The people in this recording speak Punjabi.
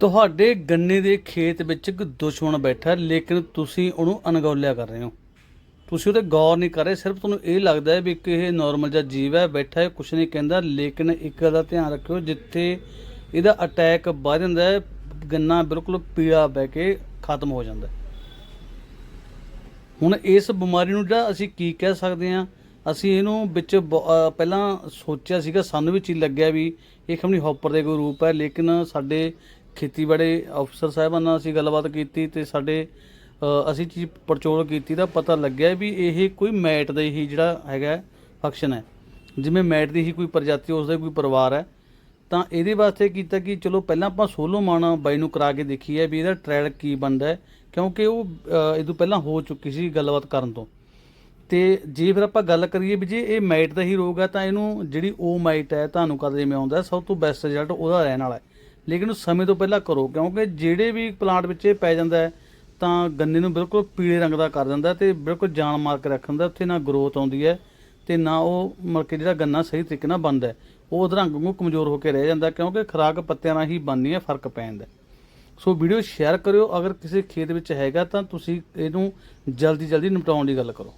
ਤੁਹਾਡੇ ਗੰਨੇ ਦੇ ਖੇਤ ਵਿੱਚ ਇੱਕ ਦੁਸ਼ਮਣ ਬੈਠਾ ਹੈ, ਲੇਕਿਨ ਤੁਸੀਂ ਉਹਨੂੰ ਅਣਗੌਲਿਆ ਕਰ ਰਹੇ ਹੋ। ਤੁਸੀਂ ਉਹਤੇ ਗੌਰ ਨਹੀਂ ਕਰ ਰਹੇ ਸਿਰਫ ਤੁਹਾਨੂੰ ਇਹ ਲੱਗਦਾ ਹੈ ਵੀ ਕਿ ਇਹ ਨਾਰਮਲ ਜਿਹਾ ਜੀਵ ਹੈ ਬੈਠਾ ਹੈ ਕੁਛ ਨਹੀਂ ਕਹਿੰਦਾ ਲੇਕਿਨ ਇੱਕ ਦਾ ਧਿਆਨ ਰੱਖਿਓ ਜਿੱਥੇ ਇਹਦਾ ਅਟੈਕ ਵੱਧ ਜਾਂਦਾ ਹੈ ਗੰਨਾ ਬਿਲਕੁਲ ਪੀਲਾ ਬਹਿ ਕੇ ਖਤਮ ਹੋ ਜਾਂਦਾ ਹੁਣ ਇਸ ਬਿਮਾਰੀ ਨੂੰ ਜਿਹੜਾ ਅਸੀਂ ਕੀ ਕਹਿ ਸਕਦੇ ਹਾਂ ਅਸੀਂ ਇਹਨੂੰ ਵਿੱਚ ਬ- ਪਹਿਲਾਂ ਸੋਚਿਆ ਸੀਗਾ ਸਾਨੂੰ ਵੀ ਚੀਜ਼ ਲੱਗਿਆ ਵੀ ਇਹ ਖਮਣੀ ਹੌਪਰ ਦੇ ਕੋਈ ਰੂਪ ਹੈ ਲੇਕਿਨ ਸਾਡੇ ਖੇਤੀਬਾੜੀ ਅਫਸਰ ਸਾਹਿਬਾਨ ਨਾਲ ਅਸੀਂ ਗੱਲਬਾਤ ਕੀਤੀ ਤੇ ਸਾਡੇ ਅਸੀਂ ਚੀਜ਼ ਪੜਚੋਲ ਕੀਤੀ ਤਾਂ ਪਤਾ ਲੱਗਿਆ ਵੀ ਇਹ ਕੋਈ ਮੈਟ ਦਾ ਹੀ ਜਿਹੜਾ ਹੈਗਾ ਫੰਕਸ਼ਨ ਹੈ। ਜਿਵੇਂ ਮੈਟ ਦੀ ਹੀ ਕੋਈ ਪ੍ਰਜਾਤੀ ਉਸ ਦਾ ਕੋਈ ਪਰਿਵਾਰ ਹੈ, ਤਾਂ ਇਹਦੇ ਵਾਸਤੇ ਕੀਤਾ ਕਿ ਚਲੋ ਪਹਿਲਾਂ ਆਪਾਂ ਸੋਲੋ ਮਾਨ ਬਾਈ ਨੂੰ ਕਰਾ ਕੇ ਦੇਖੀਏ ਵੀ ਇਹਦਾ ਟ੍ਰਾਇਲ ਕੀ ਬਣਦਾ ਹੈ, ਕਿਉਂਕਿ ਉਹ ਇਹ ਤੋਂ ਪਹਿਲਾਂ ਹੋ ਚੁੱਕੀ ਸੀ ਗੱਲਬਾਤ ਕਰਨ ਤੋਂ। ਤੇ ਜੇ ਫਿਰ ਆਪਾਂ ਗੱਲ ਕਰੀਏ ਵੀ ਜੇ ਇਹ ਮਾਈਟ ਦਾ ਹੀ ਰੋਗ ਹੈ ਤਾਂ ਇਹਨੂੰ ਜਿਹੜੀ ਓ ਮਾਈਟ ਹੈ, ਤੁਹਾਨੂੰ ਕਦੇ ਜਿਵੇਂ ਆਉਂਦਾ, ਸਭ ਤੋਂ ਬੈਸਟ ਰਿਜ਼ਲਟ ਉਹਦਾ ਰਹਿਣ ਵਾਲਾ ਹੈ। ਲੇਕਿਨ ਉਹ ਸਮੇਂ ਤੋਂ ਪਹਿਲਾਂ ਕਰੋ, ਕਿਉਂਕਿ ਜਿਹੜੇ ਵੀ ਪਲਾਂਟ ਵਿੱਚ ਇਹ ਪੈ ਜਾਂਦਾ ਹੈ, ਤਾਂ ਗੰਨੇ ਨੂੰ ਬਿਲਕੁਲ ਪੀਲੇ ਰੰਗ ਦਾ ਕਰ ਦਿੰਦਾ ਹੈ ਤੇ ਬਿਲਕੁਲ ਜਾਨ ਮਾਰ ਕੇ ਰੱਖ ਦਿੰਦਾ ਉੱਥੇ ਨਾ ਗਰੋਥ ਆਉਂਦੀ ਹੈ ਤੇ ਨਾ ਉਹ ਮਤਲਬ ਕਿ ਜਿਹੜਾ ਗੰਨਾ ਸਹੀ ਤਰੀਕੇ ਨਾਲ ਬਣਦਾ ਉਹ ਉਹਦੇ ਰੰਗ ਨੂੰ ਕਮਜ਼ੋਰ ਹੋ ਕੇ ਰਹਿ ਜਾਂਦਾ ਕਿਉਂਕਿ ਖੁਰਾਕ ਪੱਤਿਆਂ ਨਾਲ ਹੀ ਬਣਨੀ ਹੈ, ਫ਼ਰਕ ਪੈ ਜਾਂਦਾ ਸੋ ਵੀਡੀਓ ਸ਼ੇਅਰ ਕਰਿਓ, ਅਗਰ ਕਿਸੇ ਖੇਤ ਵਿੱਚ ਹੈਗਾ ਤਾਂ ਤੁਸੀਂ ਇਹਨੂੰ ਜਲਦੀ ਜਲਦੀ ਨਿਪਟਾਉਣ ਦੀ ਗੱਲ ਕਰੋ।